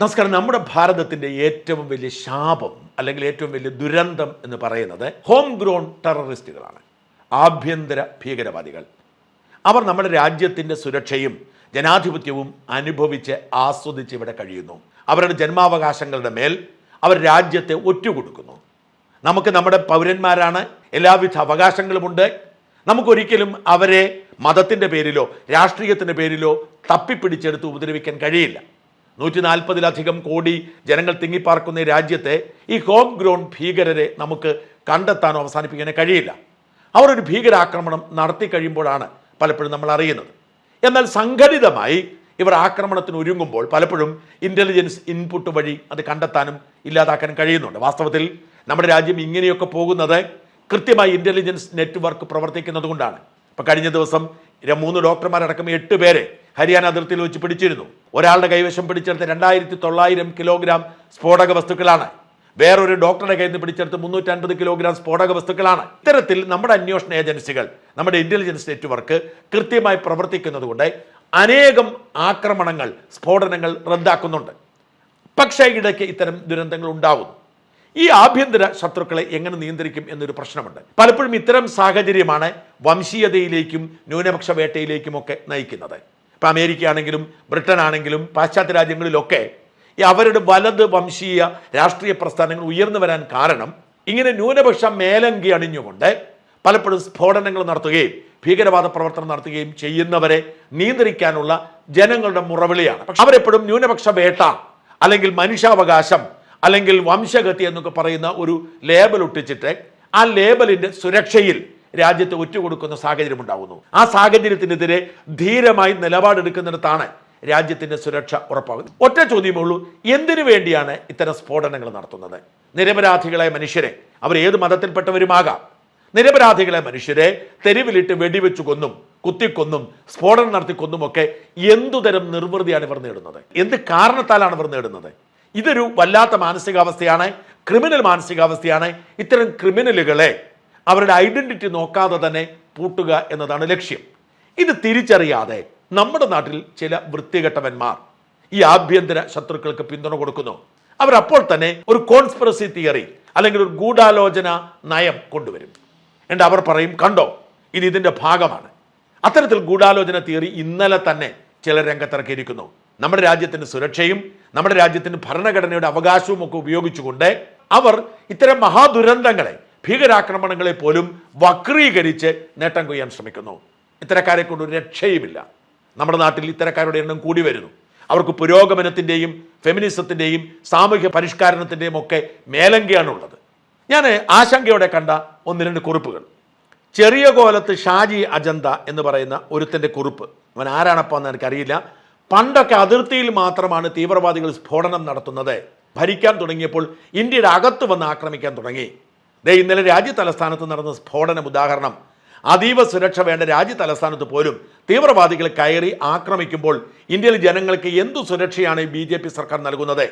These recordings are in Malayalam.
നമസ്കാരം. നമ്മുടെ ഭാരതത്തിന്റെ ഏറ്റവും വലിയ ശാപം അല്ലെങ്കിൽ ഏറ്റവും വലിയ ദുരന്തം എന്ന് പറയുന്നത് ഹോം ഗ്രോൺ ടെററിസ്റ്റുകളാണ്. ആഭ്യന്തര ഭീകരവാദികൾ. അവർ നമ്മുടെ രാജ്യത്തിന്റെ സുരക്ഷയും ജനാധിപത്യവും അനുഭവിച്ച് ആസ്വദിച്ച് ഇവിടെ കഴിയുന്നു. അവരുടെ ജന്മാവകാശങ്ങളുടെ മേൽ അവർ രാജ്യത്തെ ഒറ്റുകൊടുക്കുന്നു. നമുക്ക് നമ്മുടെ പൗരന്മാരാണ്. എല്ലാവിധ അവകാശങ്ങളുമുണ്ട്. നമുക്കൊരിക്കലും അവരെ മതത്തിന്റെ പേരിലോ രാഷ്ട്രീയത്തിന്റെ പേരിലോ തപ്പിപ്പിടിച്ചെടുത്ത് ഉപദ്രവിക്കാൻ കഴിയില്ല. നൂറ്റി നാൽപ്പതിലധികം കോടി ജനങ്ങൾ തിങ്ങിപ്പാർക്കുന്ന ഈ രാജ്യത്തെ ഈ ഹോം ഗ്രോൺ ഭീകരരെ നമുക്ക് കണ്ടെത്താനോ അവസാനിപ്പിക്കാനോ കഴിയില്ല. അവർ ഒരു ഭീകരാക്രമണം നടത്തി കഴിയുമ്പോഴാണ് പലപ്പോഴും നമ്മൾ അറിയുന്നത്. എന്നാൽ സംഘടിതമായി ഇവർ ആക്രമണത്തിന് ഒരുങ്ങുമ്പോൾ പലപ്പോഴും ഇന്റലിജൻസ് ഇൻപുട്ട് വഴി അത് കണ്ടെത്താനും ഇല്ലാതാക്കാനും കഴിയുന്നുണ്ട്. വാസ്തവത്തിൽ നമ്മുടെ രാജ്യം ഇങ്ങനെയൊക്കെ പോകുന്നത് കൃത്യമായി ഇന്റലിജൻസ് നെറ്റ്വർക്ക് പ്രവർത്തിക്കുന്നത് കൊണ്ടാണ് കഴിഞ്ഞ ദിവസം മൂന്ന് ഡോക്ടർമാരടക്കം എട്ട് പേരെ ഹരിയാന അതിർത്തിയിൽ വെച്ച് പിടിച്ചിരുന്നു. ഒരാളുടെ കൈവശം പിടിച്ചെടുത്ത് രണ്ടായിരത്തി തൊള്ളായിരം കിലോഗ്രാം സ്ഫോടക വസ്തുക്കളാണ്. വേറൊരു ഡോക്ടറുടെ കയ്യിൽ നിന്ന് പിടിച്ചെടുത്ത് മുന്നൂറ്റി അൻപത് കിലോഗ്രാം സ്ഫോടക വസ്തുക്കളാണ്. ഇത്തരത്തിൽ നമ്മുടെ അന്വേഷണ ഏജൻസികൾ നമ്മുടെ ഇന്റലിജൻസ് നെറ്റ്വർക്ക് കൃത്യമായി പ്രവർത്തിക്കുന്നത് കൊണ്ട് അനേകം ആക്രമണങ്ങൾ സ്ഫോടനങ്ങൾ റദ്ദാക്കുന്നുണ്ട്. പക്ഷേ ഇടയ്ക്ക് ഇത്തരം ദുരന്തങ്ങൾ ഉണ്ടാകുന്നു. ഈ ആഭ്യന്തര ശത്രുക്കളെ എങ്ങനെ നിയന്ത്രിക്കും എന്നൊരു പ്രശ്നമുണ്ട്. പലപ്പോഴും ഇത്തരം സാഹചര്യമാണ് വംശീയതയിലേക്കും ന്യൂനപക്ഷ വേട്ടയിലേക്കുമൊക്കെ നയിക്കുന്നത്. ഇപ്പം അമേരിക്ക ആണെങ്കിലും ബ്രിട്ടൻ ആണെങ്കിലും പാശ്ചാത്യ രാജ്യങ്ങളിലൊക്കെ ഈ അവരുടെ വലത് വംശീയ രാഷ്ട്രീയ പ്രസ്ഥാനങ്ങൾ ഉയർന്നു വരാൻ കാരണം ഇങ്ങനെ ന്യൂനപക്ഷ മേലങ്കി അണിഞ്ഞുകൊണ്ട് പലപ്പോഴും സ്ഫോടനങ്ങൾ നടത്തുകയും ഭീകരവാദ പ്രവർത്തനം നടത്തുകയും ചെയ്യുന്നവരെ നിയന്ത്രിക്കാനുള്ള ജനങ്ങളുടെ മുറവിളിയാണ്. പക്ഷെ അവരെപ്പോഴും ന്യൂനപക്ഷ വേട്ട അല്ലെങ്കിൽ മനുഷ്യാവകാശം അല്ലെങ്കിൽ വംശഗതി എന്നൊക്കെ പറയുന്ന ഒരു ലേബൽ ഒട്ടിച്ചിട്ട് ആ ലേബലിന്റെ സുരക്ഷയിൽ രാജ്യത്തെ ഒറ്റുകൊടുക്കുന്ന സാഹചര്യം ഉണ്ടാകുന്നു ആ സാഹചര്യത്തിനെതിരെ ധീരമായി നിലപാടെടുക്കുന്നിടത്താണ് രാജ്യത്തിന്റെ സുരക്ഷ ഉറപ്പാകുന്നത്. ഒറ്റ ചോദ്യമേ ഉള്ളൂ എന്തിനു വേണ്ടിയാണ് ഇത്തരം സ്ഫോടനങ്ങൾ നടത്തുന്നത്? നിരപരാധികളായ മനുഷ്യരെ അവർ ഏത് മതത്തിൽപ്പെട്ടവരുമാകാം? നിരപരാധികളെ മനുഷ്യരെ തെരുവിലിട്ട് വെടിവെച്ചു കൊന്നും കുത്തിക്കൊന്നും സ്ഫോടനം നടത്തി കൊന്നുമൊക്കെ എന്തുതരം നിർവൃതിയാണ് ഇവർ നേടുന്നത്? എന്ത് കാരണത്താലാണ് ഇവർ നേടുന്നത്? ഇതൊരു വല്ലാത്ത മാനസികാവസ്ഥയാണ് ക്രിമിനൽ മാനസികാവസ്ഥയാണ് ഇത്തരം ക്രിമിനലുകളെ അവരുടെ ഐഡന്റിറ്റി നോക്കാതെ തന്നെ പൂട്ടുക എന്നതാണ് ലക്ഷ്യം. ഇത് തിരിച്ചറിയാതെ നമ്മുടെ നാട്ടിൽ ചില വൃത്തികെട്ടവന്മാർ ഈ ആഭ്യന്തര ശത്രുക്കൾക്ക് പിന്തുണ കൊടുക്കുന്നു. അവരപ്പോൾ തന്നെ ഒരു കോൺസ്പിറസി തിയറി അല്ലെങ്കിൽ ഒരു ഗൂഢാലോചന നയം കൊണ്ടുവരും. എന്നിട്ട് അവർ പറയും കണ്ടോ ഇത് ഇതിന്റെ ഭാഗമാണ്. അത്തരത്തിൽ ഗൂഢാലോചന തിയറി ഇന്നലെ തന്നെ ചില രംഗത്തിറക്കിയിരിക്കുന്നു. നമ്മുടെ രാജ്യത്തിന്റെ സുരക്ഷയും നമ്മുടെ രാജ്യത്തിന്റെ ഭരണഘടനയുടെ അവകാശവും ഒക്കെ ഉപയോഗിച്ചുകൊണ്ട് അവർ ഇത്തരം മഹാദുരന്തങ്ങളെ ഭീകരാക്രമണങ്ങളെ പോലും വക്രീകരിച്ച് നേട്ടം കൊയ്യാൻ ശ്രമിക്കുന്നു. ഇത്തരക്കാരെ കൊണ്ട് ഒരു രക്ഷയുമില്ല. നമ്മുടെ നാട്ടിൽ ഇത്തരക്കാരുടെ എണ്ണം കൂടി വരുന്നു. അവർക്ക് പുരോഗമനത്തിന്റെയും ഫെമിനിസത്തിന്റെയും സാമൂഹ്യ പരിഷ്കാരണത്തിന്റെയും ഒക്കെ മേലങ്കയാണുള്ളത്. ഞാൻ ആശങ്കയോടെ കണ്ട ഒന്ന് രണ്ട് കുറിപ്പുകൾ. ചെറിയ കോലത്ത് ഷാജി അജന്ത എന്ന് പറയുന്ന ഒരുത്തന്റെ കുറിപ്പ്. അവൻ ആരാണപ്പോൾ എന്ന് എനിക്കറിയില്ല. പണ്ടൊക്കെ അതിർത്തിയിൽ മാത്രമാണ് തീവ്രവാദികൾ സ്ഫോടനം നടത്തുന്നത്. ഭരിക്കാൻ തുടങ്ങിയപ്പോൾ ഇന്ത്യയുടെ അകത്ത് വന്ന് ആക്രമിക്കാൻ തുടങ്ങി. ദേ ഇന്നലെ രാജ്യ തലസ്ഥാനത്ത് നടന്ന സ്ഫോടനം ഉദാഹരണം. അതീവ സുരക്ഷ വേണ്ട രാജ്യ തലസ്ഥാനത്ത് പോലും തീവ്രവാദികൾ കയറി ആക്രമിക്കുമ്പോൾ ഇന്ത്യയിലെ ജനങ്ങൾക്ക് എന്തു സുരക്ഷയാണ് ബി ജെ പി സർക്കാർ നൽകുന്നത്?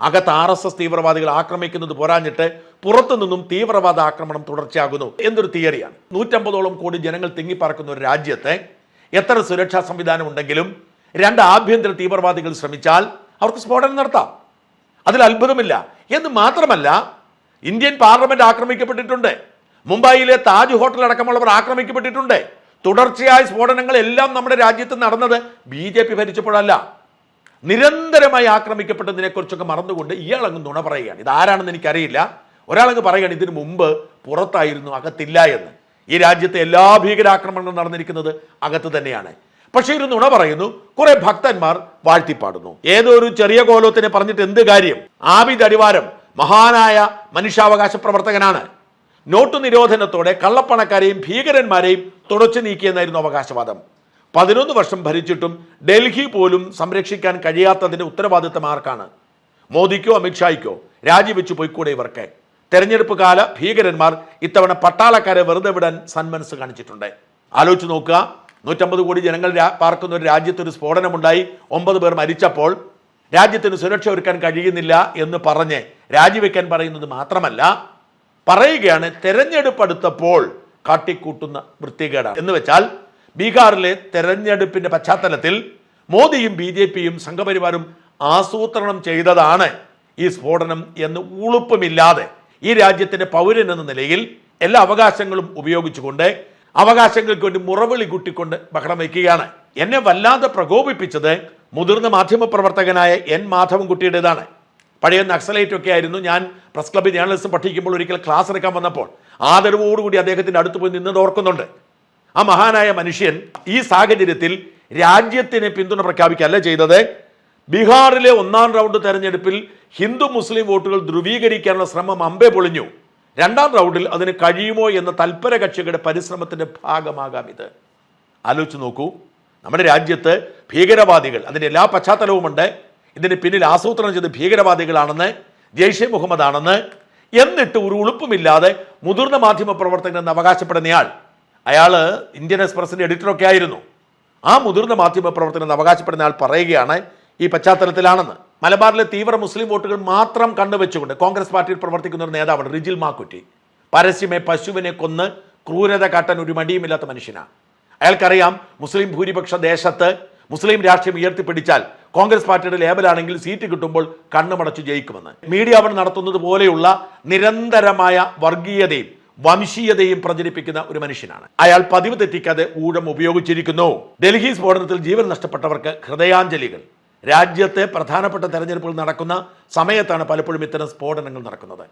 അകത്ത് ആർ എസ് എസ് തീവ്രവാദികൾ ആക്രമിക്കുന്നത് പോരാഞ്ഞിട്ട് പുറത്തു നിന്നും തീവ്രവാദ ആക്രമണം തുടർച്ചയാകുന്നു എന്നൊരു തിയറിയാണ്. നൂറ്റമ്പതോളം കോടി ജനങ്ങൾ തിങ്ങിപ്പറക്കുന്ന ഒരു രാജ്യത്തെ എത്ര സുരക്ഷാ സംവിധാനം ഉണ്ടെങ്കിലും രണ്ട് ആഭ്യന്തര തീവ്രവാദികൾ ശ്രമിച്ചാൽ അവർക്ക് സ്ഫോടനം നടത്താം. അതിൽ അത്ഭുതമില്ല. എന്ന് മാത്രമല്ല ഇന്ത്യൻ പാർലമെന്റ് ആക്രമിക്കപ്പെട്ടിട്ടുണ്ട്. മുംബൈയിലെ താജ് ഹോട്ടൽ അടക്കമുള്ളവർ ആക്രമിക്കപ്പെട്ടിട്ടുണ്ട്. തുടർച്ചയായ സ്ഫോടനങ്ങൾ എല്ലാം നമ്മുടെ രാജ്യത്ത് നടന്നത് ബി ജെ പി ഭരിച്ചപ്പോഴല്ല. നിരന്തരമായി ആക്രമിക്കപ്പെട്ടതിനെ കുറിച്ചൊക്കെ മറന്നുകൊണ്ട് ഇയാളങ്ങ് നുണ പറയുകയാണ്. ഇതാരാണെന്ന് എനിക്കറിയില്ല. ഒരാളങ്ങ് പറയുകയാണ് ഇതിനു മുമ്പ് പുറത്തായിരുന്നു അകത്തില്ല എന്ന്. ഈ രാജ്യത്തെ എല്ലാ ഭീകരാക്രമണങ്ങളും നടന്നിരിക്കുന്നത് അകത്ത് തന്നെയാണ്. പക്ഷേ ഒരു നുണ പറയുന്നു കുറെ ഭക്തന്മാർ വാഴ്ത്തിപ്പാടുന്നു. ഏതോ ഒരു ചെറിയ കോലത്തിനെ പറഞ്ഞിട്ട് എന്ത് കാര്യം? ആബിദ് അടിവാരം മഹാനായ മനുഷ്യാവകാശ പ്രവർത്തകനാണ്. നോട്ട് നിരോധനത്തോടെ കള്ളപ്പണക്കാരെയും ഭീകരന്മാരെയും തുടച്ചു നീക്കിയെന്നായിരുന്നു അവകാശവാദം. പതിനൊന്ന് വർഷം ഭരിച്ചിട്ടും ഡൽഹി പോലും സംരക്ഷിക്കാൻ കഴിയാത്തതിന്റെ ഉത്തരവാദിത്തം ആർക്കാണ്? മോദിക്കോ അമിത്ഷായ്ക്കോ? രാജിവെച്ചു പോയിക്കൂടെ ഇവർക്ക്? തെരഞ്ഞെടുപ്പ് കാല ഭീകരന്മാർ ഇത്തവണ പട്ടാളക്കാരെ വെറുതെ വിടാൻ സന്മനസ് കാണിച്ചിട്ടുണ്ട്. ആലോചിച്ച് നോക്കുക. നൂറ്റമ്പത് കോടി ജനങ്ങൾ പാർക്കുന്ന ഒരു രാജ്യത്ത് ഒരു സ്ഫോടനമുണ്ടായി. ഒമ്പത് പേർ മരിച്ചപ്പോൾ രാജ്യത്തിന് സുരക്ഷ ഒരുക്കാൻ കഴിയുന്നില്ല എന്ന് പറഞ്ഞ് രാജിവെക്കാൻ പറയുന്നത് മാത്രമല്ല പറയുകയാണ് തെരഞ്ഞെടുപ്പ് അടുത്തപ്പോൾ കാട്ടിക്കൂട്ടുന്ന വൃത്തികേടാണ്. എന്ന് വെച്ചാൽ ബീഹാറിലെ തെരഞ്ഞെടുപ്പിന്റെ പശ്ചാത്തലത്തിൽ മോദിയും ബി ജെ പിയും സംഘപരിവാരും ആസൂത്രണം ചെയ്തതാണ് ഈ സ്ഫോടനം എന്ന് ഉളുപ്പുമില്ലാതെ ഈ രാജ്യത്തിന്റെ പൗരൻ എന്ന നിലയിൽ എല്ലാ അവകാശങ്ങളും ഉപയോഗിച്ചുകൊണ്ട് അവകാശങ്ങൾക്ക് വേണ്ടി മുറവിളി കൂട്ടിക്കൊണ്ട് ബഹളം വയ്ക്കുകയാണ്. എന്നെ വല്ലാതെ പ്രകോപിപ്പിച്ചത് മുതിർന്ന മാധ്യമപ്രവർത്തകനായ എൻ മാധവൻകുട്ടിയുടേതാണ്. പഴയ നക്സലൈറ്റ് ഒക്കെ ആയിരുന്നു. ഞാൻ പ്രസ് ക്ലബ്ബിൽ ജേർണലിസം പഠിക്കുമ്പോൾ ഒരിക്കൽ ക്ലാസ് എടുക്കാൻ വന്നപ്പോൾ ആദരവോടുകൂടി അദ്ദേഹത്തിന്റെ അടുത്ത് പോയി നിന്നത് ഓർക്കുന്നുണ്ട്. ആ മഹാനായ മനുഷ്യൻ ഈ സാഹചര്യത്തിൽ രാജ്യത്തിന് പിന്തുണ പ്രഖ്യാപിക്കുകയല്ല ചെയ്തത്. ബീഹാറിലെ ഒന്നാം റൗണ്ട് തെരഞ്ഞെടുപ്പിൽ ഹിന്ദു മുസ്ലിം വോട്ടുകൾ ധ്രുവീകരിക്കാനുള്ള ശ്രമം അമ്പേ പൊളിഞ്ഞു. രണ്ടാം റൗണ്ടിൽ അതിന് കഴിയുമോ എന്ന തൽപര കക്ഷികളുടെ പരിശ്രമത്തിന്റെ ഭാഗമാകാം ഇത്. ആലോചിച്ച് നോക്കൂ. നമ്മുടെ രാജ്യത്ത് ഭീകരവാദികൾ അതിന്റെ എല്ലാ പശ്ചാത്തലവുമുണ്ട്. ഇതിന് പിന്നിൽ ആസൂത്രണം ചെയ്ത് ഭീകരവാദികളാണെന്ന് ജെയ്ഷെ മുഹമ്മദ് ആണെന്ന് എന്നിട്ട് ഒരു ഉളുപ്പുമില്ലാതെ മുതിർന്ന മാധ്യമ പ്രവർത്തകൻ എന്ന് അവകാശപ്പെടുന്നയാൾ. അയാൾ ഇന്ത്യൻ എക്സ്പ്രസിന്റെ എഡിറ്ററൊക്കെ ആയിരുന്നു. ആ മുതിർന്ന മാധ്യമ പ്രവർത്തകൻ എന്ന് അവകാശപ്പെടുന്ന ആൾ പറയുകയാണ് ഈ പശ്ചാത്തലത്തിലാണെന്ന്. മലബാറിലെ തീവ്ര മുസ്ലിം വോട്ടുകൾ മാത്രം കണ്ടുവെച്ചുകൊണ്ട് കോൺഗ്രസ് പാർട്ടിയിൽ പ്രവർത്തിക്കുന്ന ഒരു നേതാവാണ് റിജിൽ മാക്കുറ്റി. പരസ്യമേ പശുവിനെ കൊന്ന് ക്രൂരത കാട്ടാൻ ഒരു മടിയുമില്ലാത്ത മനുഷ്യനാണ്. അയാൾക്കറിയാം മുസ്ലിം ഭൂരിപക്ഷ ദേശത്ത് മുസ്ലിം രാഷ്ട്രീയം ഉയർത്തിപ്പിടിച്ചാൽ കോൺഗ്രസ് പാർട്ടിയുടെ ലേബലാണെങ്കിൽ സീറ്റ് കിട്ടുമ്പോൾ കണ്ണുമടച്ചു ജയിക്കുമെന്ന്. മീഡിയ അവർ നടത്തുന്നത് പോലെയുള്ള നിരന്തരമായ വർഗീയതയും വംശീയതയും പ്രചരിപ്പിക്കുന്ന ഒരു മനുഷ്യനാണ്. അയാൾ പതിവ് തെറ്റിക്കാതെ ഊഴം ഉപയോഗിച്ചിരിക്കുന്നു. ഡൽഹി സ്ഫോടനത്തിൽ ജീവൻ നഷ്ടപ്പെട്ടവർക്ക് ഹൃദയാഞ്ജലികൾ. രാജ്യത്തെ പ്രധാനപ്പെട്ട തെരഞ്ഞെടുപ്പുകൾ നടക്കുന്ന സമയത്താണ് പലപ്പോഴും ഇത്തരം സ്ഫോടനങ്ങൾ നടക്കുന്നത്.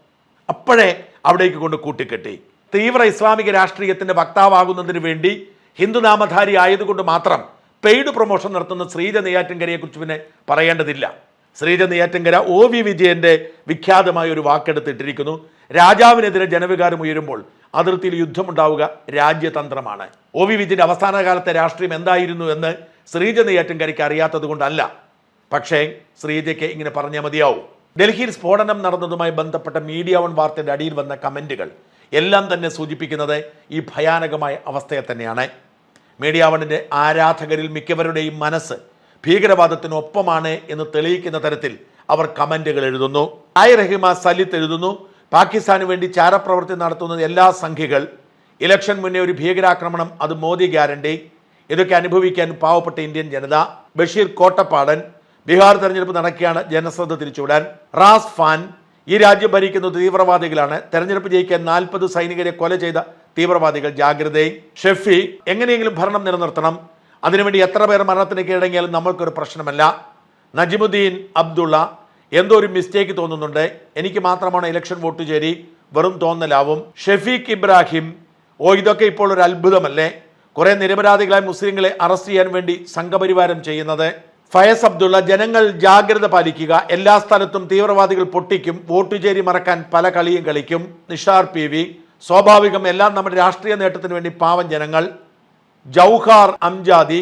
അപ്പോഴേ അവിടേക്ക് കൊണ്ട് കൂട്ടിക്കെട്ടി. തീവ്ര ഇസ്ലാമിക രാഷ്ട്രീയത്തിന്റെ വക്താവാകുന്നതിന് വേണ്ടി ഹിന്ദുനാമധാരി ആയതുകൊണ്ട് മാത്രം പെയ്ഡ് പ്രൊമോഷൻ നടത്തുന്ന ശ്രീജ നെയ്യാറ്റിൻകരയെ കുറിച്ച് പിന്നെ പറയേണ്ടതില്ല. ശ്രീജ നെയ്യാറ്റിൻകര ഒ വി വിജയന്റെ വിഖ്യാതമായ ഒരു വാക്കെടുത്തിട്ടിരിക്കുന്നു. രാജാവിനെതിരെ ജനവികാരം ഉയരുമ്പോൾ അതിർത്തിയിൽ യുദ്ധമുണ്ടാവുക രാജ്യതന്ത്രമാണ്. ഒ വി വിജയന്റെ അവസാന കാലത്തെ രാഷ്ട്രീയം എന്തായിരുന്നു എന്ന് ശ്രീജ നെയ്യാറ്റിൻകരയ്ക്ക് അറിയാത്തത് കൊണ്ടല്ല. പക്ഷേ ശ്രീജയ്ക്ക് ഇങ്ങനെ പറഞ്ഞാൽ മതിയാവും. ഡൽഹിയിൽ സ്ഫോടനം നടന്നതുമായി ബന്ധപ്പെട്ട മീഡിയ വൺ വാർത്തയുടെ അടിയിൽ വന്ന കമന്റുകൾ എല്ലാം തന്നെ സൂചിപ്പിക്കുന്നത് ഈ ഭയാനകമായ അവസ്ഥയെ തന്നെയാണ്. മീഡിയ വണ്ണിന്റെ ആരാധകരിൽ മിക്കവരുടെയും മനസ്സ് ഭീകരവാദത്തിനൊപ്പമാണ് എന്ന് തെളിയിക്കുന്ന തരത്തിൽ അവർ കമന്റുകൾ എഴുതുന്നു. ആയി റഹിമ സലിത്ത് എഴുതുന്നു പാകിസ്ഥാന് വേണ്ടി ചാരപ്രവൃത്തി നടത്തുന്ന എല്ലാ സംഖ്യകൾ ഇലക്ഷൻ മുന്നേ ഒരു ഭീകരാക്രമണം അത് മോദി ഗ്യാരണ്ടി. ഇതൊക്കെ അനുഭവിക്കാൻ പാവപ്പെട്ട ഇന്ത്യൻ ജനത. ബഷീർ കോട്ടപ്പാടൻ ബീഹാർ തെരഞ്ഞെടുപ്പ് നടക്കുകയാണ് ജനശ്രദ്ധ തിരിച്ചുവിടാൻ. റാസ് ഫാൻ ഈ രാജ്യം ഭരിക്കുന്നത് തീവ്രവാദികളാണ്. തെരഞ്ഞെടുപ്പ് ജയിക്കാൻ നാൽപ്പത് സൈനികരെ കൊല ചെയ്ത തീവ്രവാദികൾ. ജാഗ്രതയും ഷെഫി എങ്ങനെയെങ്കിലും ഭരണം നിലനിർത്തണം. അതിനുവേണ്ടി എത്ര പേർ മരണത്തിന് കീഴടങ്ങിയാലും നമ്മൾക്കൊരു പ്രശ്നമല്ല. നജിമുദ്ദീൻ അബ്ദുള്ള എന്തോ ഒരു മിസ്റ്റേക്ക് തോന്നുന്നുണ്ട്. എനിക്ക് മാത്രമാണ് ഇലക്ഷൻ വോട്ട് ചേരി വെറും തോന്നലാവും. ഷെഫീഖ് ഇബ്രാഹിം ഓ ഇതൊക്കെ ഇപ്പോൾ ഒരു അത്ഭുതമല്ലേ? കുറെ നിരപരാധികളായ മുസ്ലിങ്ങളെ അറസ്റ്റ് ചെയ്യാൻ വേണ്ടി സംഘപരിവാരം ചെയ്യുന്നത്. ഫയസ് അബ്ദുള്ള ജനങ്ങൾ ജാഗ്രത പാലിക്കുക. എല്ലാ സ്ഥലത്തും തീവ്രവാദികൾ പൊട്ടിക്കും വോട്ടുചേരി മറക്കാൻ പല കളിയും കളിക്കും. Nishar P V. സ്വാഭാവികം എല്ലാം നമ്മുടെ രാഷ്ട്രീയ നേട്ടത്തിന് വേണ്ടി പാവം ജനങ്ങൾ. ജൗഹാർ അംജാദി.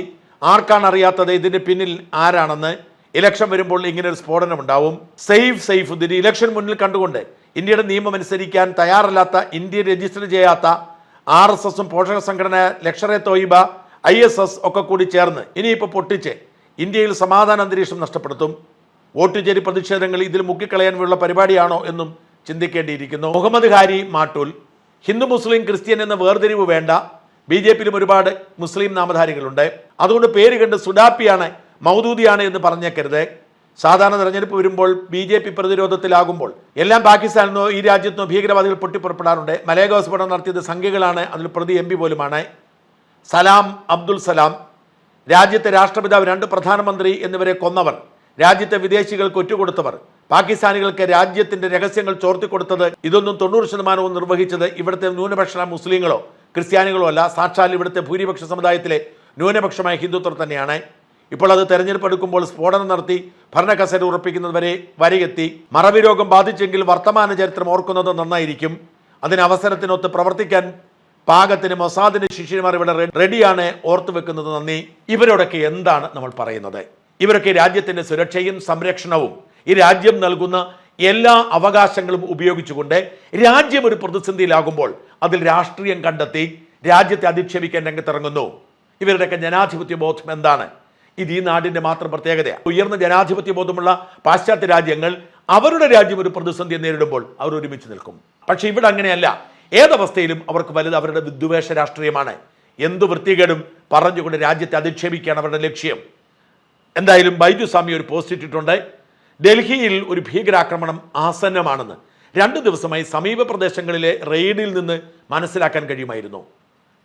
ആർക്കാണ് അറിയാത്തത്? ഇതിന്റെ പിന്നിൽ ആരാണെന്ന്. ഇലക്ഷൻ വരുമ്പോൾ ഇങ്ങനെ ഒരു സ്ഫോടനം ഉണ്ടാവും. സെയ്ഫ് സെയ്ഫുദ്ദീൻ ഇലക്ഷൻ മുന്നിൽ കണ്ടുകൊണ്ട് ഇന്ത്യയുടെ നിയമം അനുസരിക്കാൻ തയ്യാറല്ലാത്ത ഇന്ത്യ രജിസ്റ്റർ ചെയ്യാത്ത ആർ എസ് എസും പോഷക സംഘടന Lashkare Toiba I S S ഒക്കെ കൂടി ചേർന്ന് ഇനിയിപ്പോൾ പൊട്ടിച്ച് ഇന്ത്യയിൽ സമാധാന അന്തരീക്ഷം നഷ്ടപ്പെടുത്തും. വോട്ട് ചേരി പ്രതിഷേധങ്ങൾ ഇതിൽ മുക്കിക്കളയാൻ ഉള്ള പരിപാടിയാണോ എന്നും ചിന്തിക്കേണ്ടിയിരിക്കുന്നു. മുഹമ്മദ് ഹാരി മാട്ടൂൽ ഹിന്ദു മുസ്ലിം ക്രിസ്ത്യൻ എന്ന വേർതിരിവ് വേണ്ട. ബി ജെ പിയിലും ഒരുപാട് മുസ്ലിം നാമധാരികളുണ്ട്. അതുകൊണ്ട് പേര് കണ്ട് സുഡാപ്പിയാണ് മൗദൂദിയാണ് എന്ന് പറഞ്ഞേക്കരുത്. സാധാരണ തെരഞ്ഞെടുപ്പ് വരുമ്പോൾ ബി ജെ പി പ്രതിരോധത്തിലാകുമ്പോൾ എല്ലാം പാകിസ്ഥാനിൽ നിന്നോ ഈ രാജ്യത്തോ ഭീകരവാദികൾ പൊട്ടിപ്പുറപ്പെടാറുണ്ട്. മലേഗ സ്ഫോടനം നടത്തിയത് സംഖ്യകളാണ് അതിൽ പ്രതി എം പോലുമാണ്. സലാം അബ്ദുൽ സലാം. രാജ്യത്തെ രാഷ്ട്രപിതാവ് രണ്ട് പ്രധാനമന്ത്രി എന്നിവരെ കൊന്നവർ. രാജ്യത്തെ വിദേശികൾക്ക് ഒറ്റുകൊടുത്തവർ. പാകിസ്ഥാനികൾക്ക് രാജ്യത്തിന്റെ രഹസ്യങ്ങൾ ചോർത്തിക്കൊടുത്തത് ഇതൊന്നും തൊണ്ണൂറ് ശതമാനവും നിർവഹിച്ചത് ഇവിടുത്തെ ന്യൂനപക്ഷ മുസ്ലിങ്ങളോ ക്രിസ്ത്യാനികളോ അല്ല. സാക്ഷാൽ ഇവിടുത്തെ ഭൂരിപക്ഷ സമുദായത്തിലെ ന്യൂനപക്ഷമായ ഹിന്ദുത്വർ തന്നെയാണ്. ഇപ്പോൾ അത് തെരഞ്ഞെടുപ്പ് എടുക്കുമ്പോൾ സ്ഫോടനം നടത്തി ഭരണക്കസേര ഉറപ്പിക്കുന്നത് വരെ വരെയെത്തി. മറവി രോഗം ബാധിച്ചെങ്കിൽ വർത്തമാന ചരിത്രം ഓർക്കുന്നത് നന്നായിരിക്കും. അതിന് അവസരത്തിനൊത്ത് പ്രവർത്തിക്കാൻ പാകത്തിന് മൊസാദിന്റെ ശിഷ്യന്മാർ ഇവിടെ റെഡിയാണ്. ഓർത്തു വെക്കുന്നത് നന്ദി. ഇവരോടൊക്കെ എന്താണ് നമ്മൾ പറയുന്നത്? ഇവരൊക്കെ രാജ്യത്തിന്റെ സുരക്ഷയും സംരക്ഷണവും ഈ രാജ്യം നൽകുന്ന എല്ലാ അവകാശങ്ങളും ഉപയോഗിച്ചുകൊണ്ട് രാജ്യം ഒരു പ്രതിസന്ധിയിലാകുമ്പോൾ അതിൽ രാഷ്ട്രീയം കണ്ടെത്തി രാജ്യത്തെ അധിക്ഷേപിക്കാൻ രംഗത്തിറങ്ങുന്നു. ഇവരുടെയൊക്കെ ജനാധിപത്യ ബോധം എന്താണ്? ഇത് ഈ നാടിന്റെ മാത്രം പ്രത്യേകതയാണ് ഉയർന്ന ജനാധിപത്യ ബോധമുള്ള പാശ്ചാത്യ രാജ്യങ്ങൾ അവരുടെ രാജ്യം ഒരു പ്രതിസന്ധി നേരിടുമ്പോൾ അവർ ഒരുമിച്ച് നിൽക്കും. പക്ഷെ ഇവിടെ അങ്ങനെയല്ല. ഏതവസ്ഥയിലും അവർക്ക് വലുത് അവരുടെ വിദ്വേഷ രാഷ്ട്രീയമാണ്. എന്തു വൃത്തികേടും പറഞ്ഞുകൊണ്ട് രാജ്യത്തെ അധിക്ഷേപിക്കുകയാണ് അവരുടെ ലക്ഷ്യം. എന്തായാലും ബൈജു സ്വാമി ഒരു പോസ്റ്റ് ഇട്ടിട്ടുണ്ട്. ഡൽഹിയിൽ ഒരു ഭീകരാക്രമണം ആസന്നമാണെന്ന്. രണ്ട് ദിവസമായി സമീപ പ്രദേശങ്ങളിലെ റെയ്ഡിൽ നിന്ന് മനസ്സിലാക്കാൻ കഴിയുമായിരുന്നു.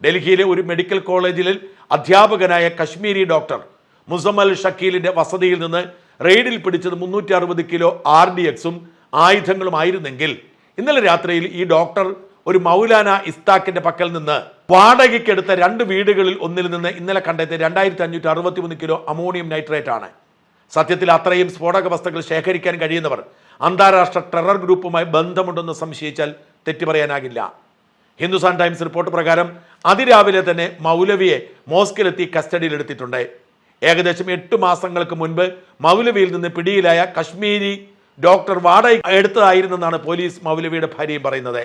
ഡൽഹിയിലെ ഒരു മെഡിക്കൽ കോളേജിൽ അധ്യാപകനായ കശ്മീരി ഡോക്ടർ മുസമ്മൽ ഷക്കീലിന്റെ വസതിയിൽ നിന്ന് റെയ്ഡിൽ പിടിച്ചത് മുന്നൂറ്റി അറുപത് കിലോ ആർ ഡി എക്സും ആയുധങ്ങളുമായിരുന്നെങ്കിൽ ഇന്നലെ രാത്രിയിൽ ഈ ഡോക്ടർ ഒരു മൗലാന ഇസ്താക്കിന്റെ പക്കൽ നിന്ന് വാടകയ്ക്കെടുത്ത രണ്ട് വീടുകളിൽ ഒന്നിൽ നിന്ന് ഇന്നലെ കണ്ടെത്തിയ രണ്ടായിരത്തി അഞ്ഞൂറ്റി അറുപത്തി മൂന്ന് കിലോ അമോണിയം നൈട്രേറ്റ് ആണ്. സത്യത്തിൽ അത്രയും സ്ഫോടക വസ്തുക്കൾ ശേഖരിക്കാൻ കഴിയുന്നവർ അന്താരാഷ്ട്ര ടെറർ ഗ്രൂപ്പുമായി ബന്ധമുണ്ടെന്ന് സംശയിച്ചാൽ തെറ്റു പറയാനാകില്ല ഹിന്ദുസ്ഥാൻ ടൈംസ് റിപ്പോർട്ട് പ്രകാരം അതിരാവിലെ തന്നെ മൗലവിയെ മോസ്കിലെത്തി കസ്റ്റഡിയിലെടുത്തിട്ടുണ്ട് ഏകദേശം എട്ട് മാസങ്ങൾക്ക് മുൻപ് മൗലവിയിൽ നിന്ന് പിടിയിലായ കശ്മീരി ഡോക്ടർ വാടക എടുത്തതായിരുന്നെന്നാണ് പോലീസ് മൗലവിയുടെ ഭാര്യയും പറയുന്നത്.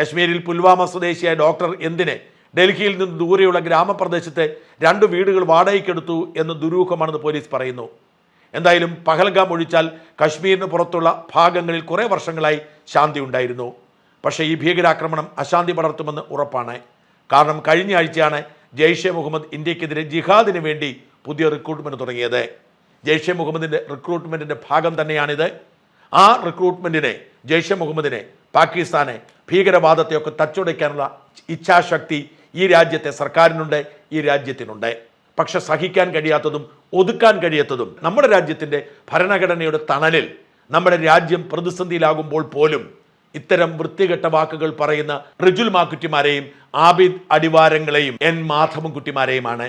കശ്മീരിൽ പുൽവാമ സ്വദേശിയായ ഡോക്ടർ എന്തിനെ? ഡൽഹിയിൽ നിന്ന് ദൂരെയുള്ള ഗ്രാമപ്രദേശത്തെ രണ്ട് വീടുകൾ വാടകയ്ക്കെടുത്തു എന്ന് ദുരൂഹമാണെന്ന് പോലീസ് പറയുന്നു. എന്തായാലും പഹൽഗാം ഒഴിച്ചാൽ കശ്മീരിന് പുറത്തുള്ള ഭാഗങ്ങളിൽ കുറേ വർഷങ്ങളായി ശാന്തി ഉണ്ടായിരുന്നു. പക്ഷേ ഈ ഭീകരാക്രമണം അശാന്തി പടർത്തുമെന്ന് ഉറപ്പാണ്. കാരണം കഴിഞ്ഞ ആഴ്ചയാണ് ജെയ്ഷെ മുഹമ്മദ് ഇന്ത്യക്കെതിരെ ജിഹാദിന് വേണ്ടി പുതിയ റിക്രൂട്ട്മെന്റ് തുടങ്ങിയത്. ജെയ്ഷെ മുഹമ്മദിന്റെ റിക്രൂട്ട്മെന്റിന്റെ ഭാഗം തന്നെയാണിത്. ആ റിക്രൂട്ട്മെന്റിനെ ജെയ്ഷെ മുഹമ്മദിനെ പാകിസ്ഥാനെ ഭീകരവാദത്തെയൊക്കെ തച്ചുടയ്ക്കാനുള്ള ഇച്ഛാശക്തി ഈ രാജ്യത്തെ സർക്കാരിനുണ്ട് ഈ രാജ്യത്തിനുണ്ട്. പക്ഷെ സഹിക്കാൻ കഴിയാത്തതും ഒതുക്കാൻ കഴിയാത്തതും നമ്മുടെ രാജ്യത്തിന്റെ ഭരണഘടനയുടെ തണലിൽ നമ്മുടെ രാജ്യം പ്രതിസന്ധിയിലാകുമ്പോൾ പോലും ഇത്തരം വൃത്തികെട്ട വാക്കുകൾ പറയുന്ന റിജുൽ മാക്കുറ്റിമാരെയും ആബിദ് അടിവാരങ്ങളെയും എൻ മാധവൻ കുട്ടിമാരെയുമാണ്